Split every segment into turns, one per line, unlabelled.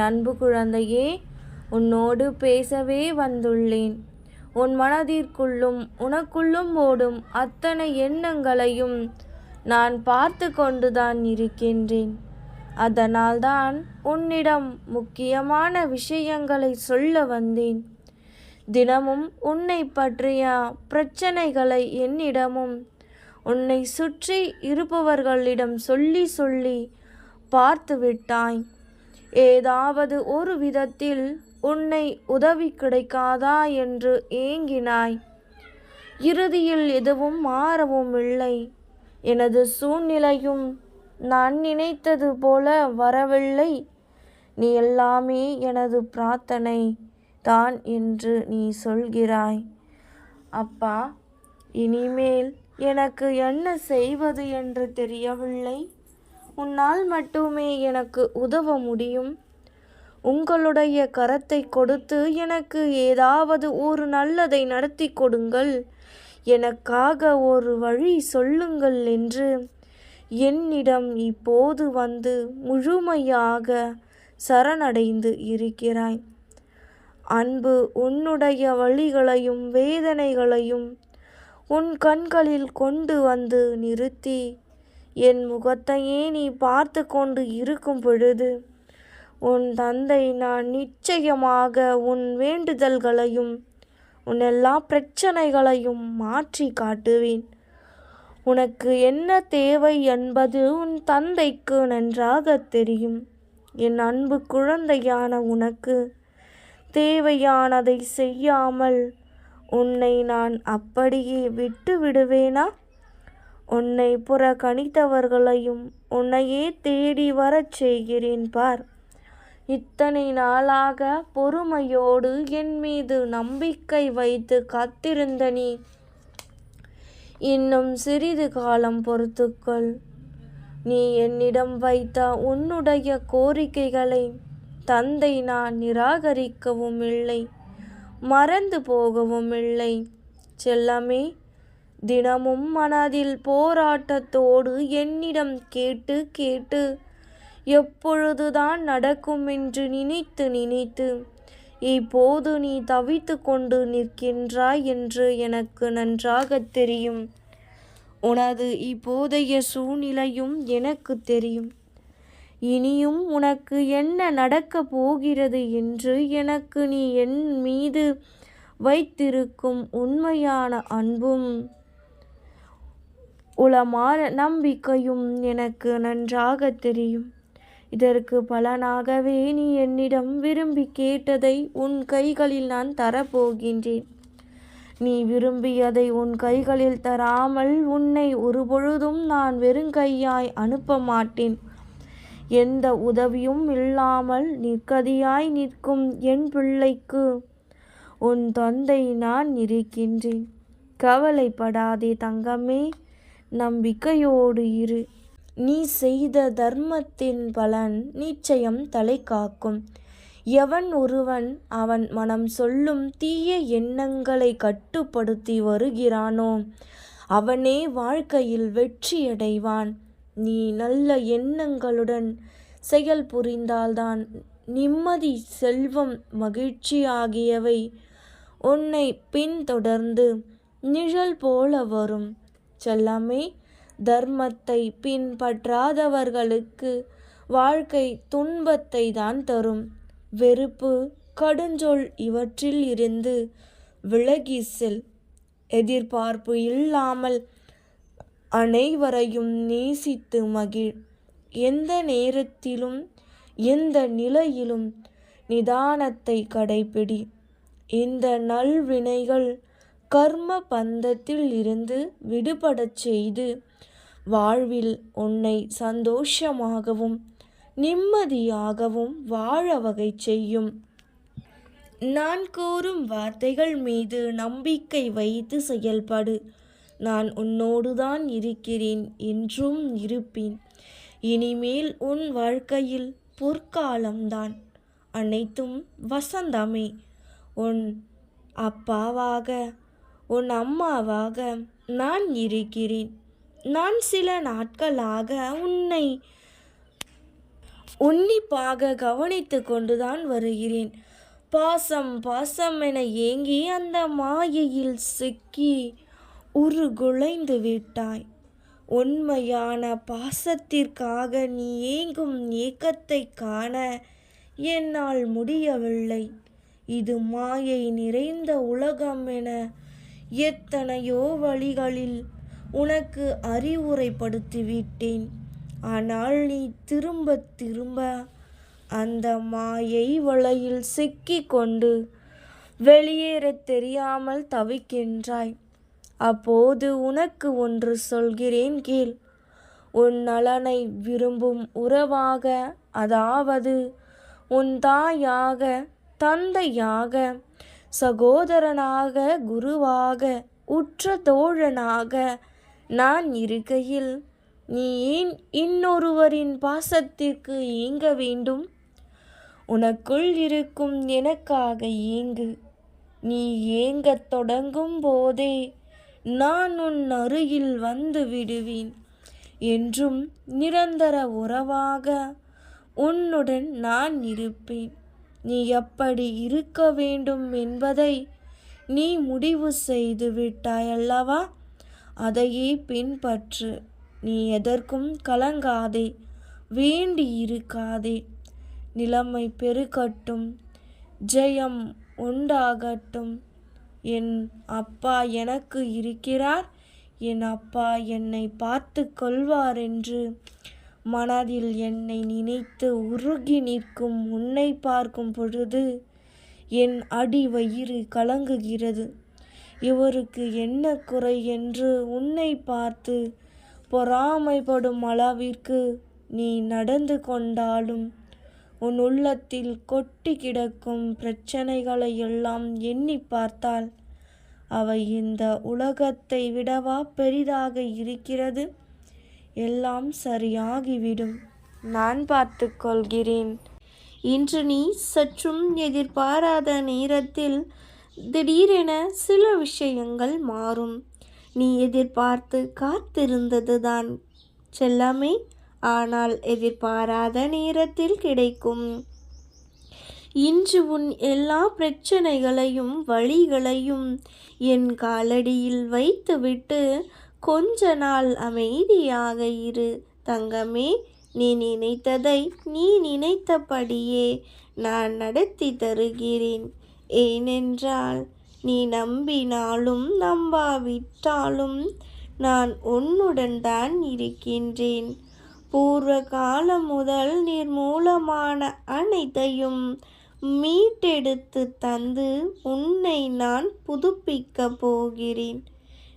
நண்பு குழந்தையே உன்னோடு பேசவே வந்துள்ளேன். உன் மனதிற்குள்ளும் உனக்குள்ளும் ஓடும் அத்தனை எண்ணங்களையும் நான் பார்த்து கொண்டுதான் இருக்கின்றேன். அதனால்தான் உன்னிடம் முக்கியமான விஷயங்களை சொல்ல வந்தேன். தினமும் உன்னை பற்றிய பிரச்சனைகளை என்னிடமும் உன்னை சுற்றி இருப்பவர்களிடம் சொல்லி சொல்லி பார்த்து விட்டாய் ஏதாவது ஒரு விதத்தில் உன்னை உதவி கிடைக்காதா என்று ஏங்கினாய். இறுதியில் எதுவும் மாறவும் இல்லை. எனது சூழ்நிலையும் நான் நினைத்தது போல வரவில்லை. நீ எல்லாமே எனது பிரார்த்தனை தான் என்று நீ சொல்கிறாய். அப்பா இனிமேல் எனக்கு என்ன செய்வது என்று தெரியவில்லை. உன்னால் மட்டுமே எனக்கு உதவ முடியும். உங்களுடைய கரத்தை கொடுத்து எனக்கு ஏதாவது ஒரு நல்லதை நடத்தி கொடுங்கள். எனக்காக ஒரு வழி சொல்லுங்கள் என்று என்னிடம் இப்போது வந்து முழுமையாக சரணடைந்து இருக்கிறாய். அன்பு உன்னுடைய வழிகளையும் வேதனைகளையும் உன் கண்களில் கொண்டு வந்து நிறுத்தி என் முகத்தையே நீ பார்த்து கொண்டு இருக்கும் பொழுது உன் தந்தை நான் நிச்சயமாக உன் வேண்டுதல்களையும் உன் எல்லா பிரச்சனைகளையும் மாற்றி காட்டுவேன். உனக்கு என்ன தேவை என்பது உன் தந்தைக்கு நன்றாக தெரியும். என் அன்பு குழந்தையான உனக்கு தேவையானதை செய்யாமல் உன்னை நான் அப்படியே விட்டு விடுவேனா உன்னை புறக்கணித்தவர்களையும் உன்னையே தேடி வரச் செய்கிறேன் பார். இத்தனை நாளாக பொறுமையோடு என் மீது நம்பிக்கை வைத்து காத்திருந்த நீ இன்னும் சிறிது காலம் பொறுத்துக்கொள். நீ என்னிடம் வைத்த உன்னுடைய கோரிக்கைகளை தந்தை நான் நிராகரிக்கவும் இல்லை மறந்து போகவும் இல்லை. செல்லமே தினமும் மனதில் போராட்டத்தோடு என்னிடம் கேட்டு கேட்டு எப்பொழுதுதான் நடக்கும்? என்று நினைத்து நினைத்து இப்போது நீ தவித்து கொண்டு நிற்கின்றாய் என்று எனக்கு நன்றாக தெரியும். உனது இப்போதைய சூழ்நிலையும் எனக்கு தெரியும். இனியும் உனக்கு என்ன நடக்கப் போகிறது என்று எனக்கு நீ என் மீது வைத்திருக்கும் உண்மையான அன்பும் உளமான நம்பிக்கையும் எனக்கு நன்றாக தெரியும். இதற்கு பலனாகவே நீ என்னிடம் விரும்பி கேட்டதை உன் கைகளில் நான் தரப்போகின்றேன். நீ விரும்பியதை உன் கைகளில் தராமல் உன்னை ஒருபொழுதும் நான் வெறுங்கையாய் அனுப்ப மாட்டேன். எந்த உதவியும் இல்லாமல் நிற்கதியாய் நிற்கும் என் பிள்ளைக்கு உன் தந்தை நான் இருக்கின்றேன். கவலைப்படாதே தங்கமே நம்பிக்கையோடு இரு. நீ செய்த தர்மத்தின் பலன் நிச்சயம் தலை காக்கும். எவன் ஒருவன் அவன் மனம் சொல்லும் தீய எண்ணங்களை கட்டுப்படுத்தி வருகிறானோ அவனே வாழ்க்கையில் வெற்றியடைவான். நீ நல்ல எண்ணங்களுடன் செயல் புரிந்தால்தான் நிம்மதி செல்வம் மகிழ்ச்சி ஆகியவை உன்னை பின்தொடர்ந்து நிழல் போல வரும். செல்லமே தர்மத்தை பின்பற்றாதவர்களுக்கு வாழ்க்கை துன்பத்தை தான் தரும். வெறுப்பு கடுஞ்சொல் இவற்றில் இருந்து விலகி செல். எதிர்பார்ப்பு இல்லாமல் அனைவரையும் நேசித்து மகிழ். எந்த நேரத்திலும் எந்த நிலையிலும் நிதானத்தை கடைபிடி இந்த நல்வினைகள் கர்ம பந்தத்தில் இருந்து விடுபடச் செய்து வாழ்வில் உன்னை சந்தோஷமாகவும் நிம்மதியாகவும் வாழ வகை செய்யும். நான் கூறும் வார்த்தைகள் மீது நம்பிக்கை வைத்து செயல்படு. நான் உன்னோடுதான் இருக்கிறேன் என்றும் இருப்பேன். இனிமேல் உன் வாழ்க்கையில் பொற்காலம்தான். அனைத்தும் வசந்தமே. உன் அப்பாவாக உன் அம்மாவாக நான் இருக்கிறேன். நான் சில நாட்களாக உன்னை உன்னிப்பாக கவனித்து கொண்டுதான் வருகிறேன். பாசம் பாசம் என ஏங்கி அந்த மாயையில் சிக்கி உருகுலைந்து விட்டாய். உண்மையான பாசத்திற்காக நீ ஏங்கும் ஏக்கத்தை காண என்னால் முடியவில்லை. இது மாயை நிறைந்த உலகம் என எத்தனையோ வழிகளில் உனக்கு அறிவுரைப்படுத்திவிட்டேன். ஆனால் நீ திரும்ப திரும்ப அந்த மாயை வலையில் சிக்கிக் கொண்டு வெளியேறத் தெரியாமல் தவிக்கின்றாய். அப்போது உனக்கு ஒன்று சொல்கிறேன் கேள். உன் நலனை விரும்பும் உறவாக அதாவது உன் தாயாக தந்தையாக சகோதரனாக குருவாக உற்ற தோழனாக நான் இருக்கையில் நீ ஏன் இன்னொருவரின் பாசத்திற்கு ஏங்க வேண்டும்? உனக்குள் இருக்கும் எனக்காக ஏங்கு. நீ ஏங்கத் தொடங்கும் போதே நான் உன் அருகில் வந்து விடுவேன். என்றும் நிரந்தர உறவாக உன்னுடன் நான் இருப்பேன். நீ எப்படி இருக்க வேண்டும் என்பதை நீ முடிவு செய்து விட்டாய் அல்லவா? அதையே பின்பற்று. நீ எதற்கும் கலங்காதே வேண்டி இருக்காதே நிலைமை பெருகட்டும் ஜெயம் உண்டாகட்டும். என் அப்பா எனக்கு இருக்கிறார் என் அப்பா என்னை பார்த்து கொள்வார் என்று மனதில் என்னை நினைத்து உருகி நிற்கும் உன்னை பார்க்கும் பொழுது என் அடி வயிறு கலங்குகிறது. இவருக்கு என்ன குறை என்று உன்னை பார்த்து பொறாமைப்படும் அளவிற்கு நீ நடந்து கொண்டாலும் உன் உள்ளத்தில் கொட்டி கிடக்கும் பிரச்சனைகளை எல்லாம் எண்ணி பார்த்தால் அவை இந்த உலகத்தை விடவா பெரிதாக இருக்கிறது? எல்லாம் சரியாகிவிடும். நான் பார்த்து கொள்கிறேன். இன்று நீ சற்றும் எதிர்பாராத நேரத்தில் திடீரென சில விஷயங்கள் மாறும். நீ எதிர்பார்த்து காத்திருந்ததுதான். செல்லமே ஆனால் எதிர்பாராத நேரத்தில் கிடைக்கும். இன்று உன் எல்லா பிரச்சனைகளையும் வழிகளையும் என் காலடியில் வைத்துவிட்டு கொஞ்ச நாள் அமைதியாக இரு தங்கமே. நீ நினைத்ததை நீ நினைத்தபடியே நான் நடத்தி தருகிறேன். ஏனென்றால் நீ நம்பினாலும் நம்பாவிட்டாலும் நான் உன்னுடன் தான் இருக்கின்றேன். பூர்வ காலம் முதல் நிர்மூலமான அனைத்தையும் மீட்டெடுத்து தந்து உன்னை நான் புதுப்பிக்கப் போகிறேன்.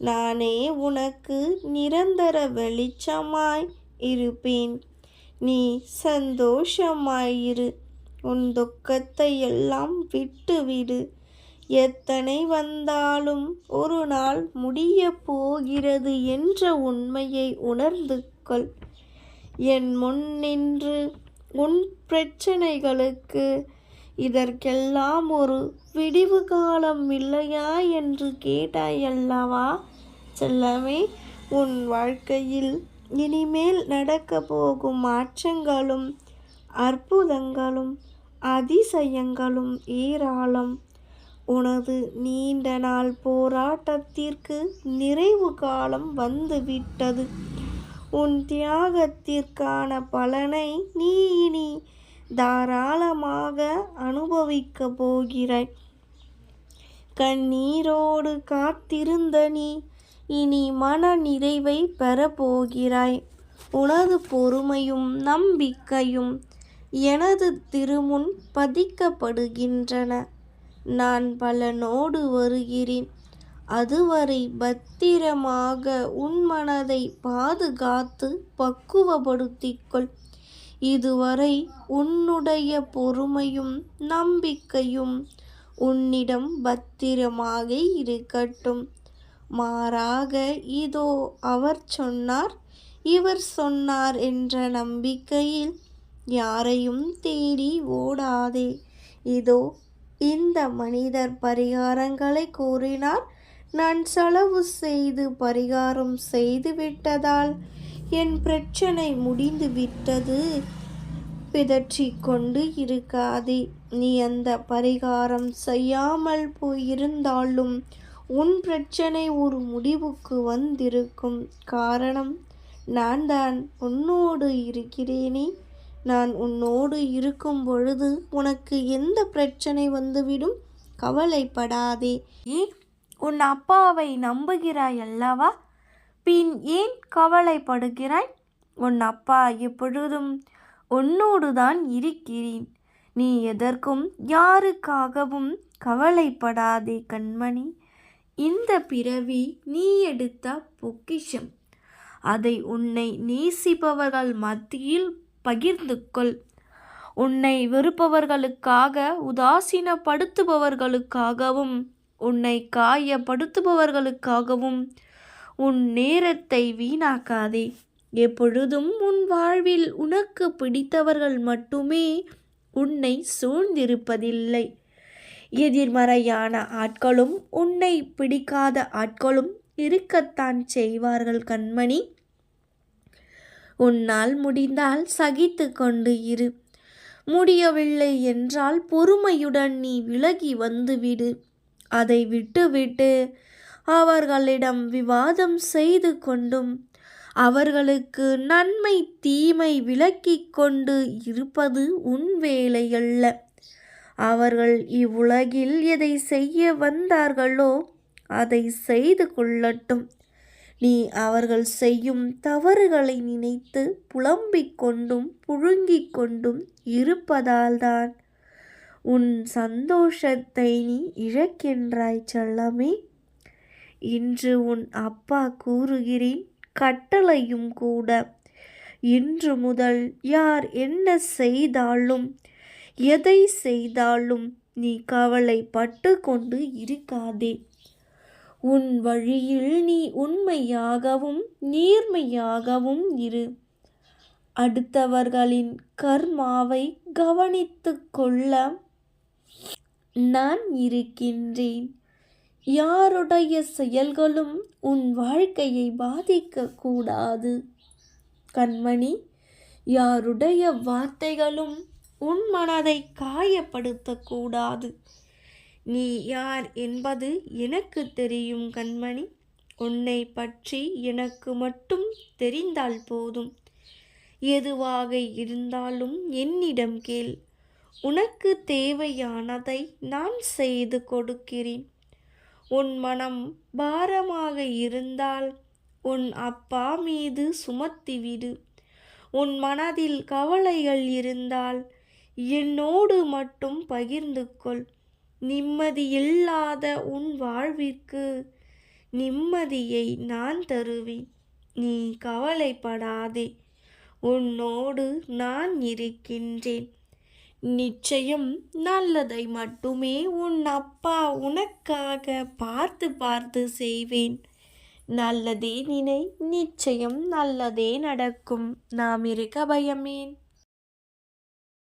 நானே உனக்கு நிரந்தர வெளிச்சமாய் இருப்பேன். நீ சந்தோஷமாயிரு. உன் துக்கத்தை எல்லாம் விட்டுவிடு. எத்தனை வந்தாலும் ஒரு நாள் முடிய போகிறது என்ற உண்மையை உணர்ந்து கொள். என் முன் நின்று உன் பிரச்சனைகளுக்கு இதற்கெல்லாம் ஒரு விடிவு காலம் இல்லையா என்று கேட்டாயல்லவா? செல்லமே உன் வாழ்க்கையில் இனிமேல் நடக்க போகும் மாற்றங்களும் அற்புதங்களும் அதிசயங்களும் ஏராளம். உனது நீண்ட நாள் போராட்டத்திற்கு நிறைவு காலம் வந்துவிட்டது. உன் தியாகத்திற்கான பலனை நீ இனி தாராளமாக அனுபவிக்க போகிறாய். கண்ணீரோடு காத்திருந்த நீ இனி மன நிறைவை பெறப்போகிறாய். உனது பொறுமையும் நம்பிக்கையும் எனது திருமுன் பதிக்கப்படுகின்றன. நான் பலனோடு வருகிறேன். அதுவரை பத்திரமாக உன் மனதை பாதுகாத்து பக்குவப்படுத்திக்கொள். இதுவரை உன்னுடைய பொறுமையும் நம்பிக்கையும் உன்னிடம் பத்திரமாக இருக்கட்டும். மாறாக இதோ அவர் சொன்னார். இவர் சொன்னார் என்ற நம்பிக்கையில் யாரையும் தேடி ஓடாதே. இதோ இந்த மனிதர் பரிகாரங்களை கூறினார் நான் செலவு செய்து பரிகாரம் செய்து விட்டதால் என் பிரச்சனை முடிந்து விட்டது. பிதற்றிக் கொண்டு இருக்காதே. நீ அந்த பரிகாரம் செய்யாமல் போயிருந்தாலும் உன் பிரச்சனை ஒரு முடிவுக்கு வந்திருக்கும் காரணம் நான் தான் உன்னோடு இருக்கிறேனே. நான் உன்னோடு இருக்கும் பொழுது உனக்கு எந்த பிரச்சனை வந்துவிடும்? கவலைப்படாதே. ஏன் உன் அப்பாவை நம்புகிறாய் அல்லவா? பின் ஏன் கவலைப்படுகிறாய்? உன் அப்பா எப்பொழுதும் உன்னோடு தான் இருக்கிறேன். நீ எதற்கும் யாருக்காகவும் கவலைப்படாதே கண்மணி. இந்த பிறவி நீ எடுத்த பொக்கிஷம். அதை உன்னை நேசிப்பவர்கள் மத்தியில் பகிர்ந்து கொள் உன்னை வெறுப்பவர்களுக்காக உதாசீனப்படுத்துபவர்களுக்காகவும் உன்னை காயப்படுத்துபவர்களுக்காகவும் உன் நேரத்தை வீணாக்காதே. எப்பொழுதும் உன் வாழ்வில் உனக்கு பிடித்தவர்கள் மட்டுமே உன்னை சூழ்ந்திருப்பதில்லை. எதிர்மறையான ஆட்களும் உன்னை பிடிக்காத ஆட்களும் இருக்கத்தான் செய்வார்கள் கண்மணி. உன்னால் முடிந்தால் சகித்து கொண்டு இரு. முடியவில்லை என்றால் பொறுமையுடன் நீ விலகி வந்துவிடு அதை விட்டுவிட்டு அவர்களிடம் விவாதம் செய்து கொண்டும் அவர்களுக்கு நன்மை தீமை விலக்கிக் கொண்டு இருப்பது உன் வேலையல்ல. அவர்கள் இவ்வுலகில் எதை செய்ய வந்தார்களோ அதை செய்து கொள்ளட்டும். நீ அவர்கள் செய்யும் தவறுகளை நினைத்து புலம்பிக் கொண்டும் புழுங்கிக் கொண்டும் இருப்பதால்தான் உன் சந்தோஷத்தை நீ இழக்கின்றாய் செல்லமே. இன்று உன் அப்பா கூறுகிறேன் கட்டளையும் கூட. இன்று முதல் யார் என்ன செய்தாலும் எதை செய்தாலும் நீ கவலைப்பட்டு கொண்டு இருக்காதே. உன் வழியில் நீ உண்மையாகவும் நேர்மையாகவும் இரு. அடுத்தவர்களின் கர்மாவை கவனித்து கொள்ள நான் இருக்கின்றேன். யாருடைய செயல்களும் உன் வாழ்க்கையை பாதிக்கக்கூடாது கண்மணி யாருடைய வார்த்தைகளும் உன் மனதை காயப்படுத்தக்கூடாது. நீ யார் என்பது எனக்கு தெரியும் கண்மணி. உன்னை பற்றி எனக்கு மட்டும் தெரிந்தால் போதும். எதுவாக இருந்தாலும் என்னிடம் கேள். உனக்கு தேவையானதை நான் செய்து கொடுக்கிறேன். உன் மனம் பாரமாக இருந்தால் உன் அப்பா மீது சுமத்திவிடு. உன் மனதில் கவலைகள் இருந்தால் என்னோடு மட்டும் பகிர்ந்து கொள் நிம்மதியில்லாத உன் வாழ்விற்கு நிம்மதியை நான் தருவேன். நீ கவலைப்படாதே. உன்னோடு நான் இருக்கின்றேன். நிச்சயம் நல்லதை மட்டுமே உன் அப்பா உனக்காக பார்த்து பார்த்து செய்வேன். நல்லதே நினை நிச்சயம் நல்லதே நடக்கும். நாம் இருக்க பயமேன்.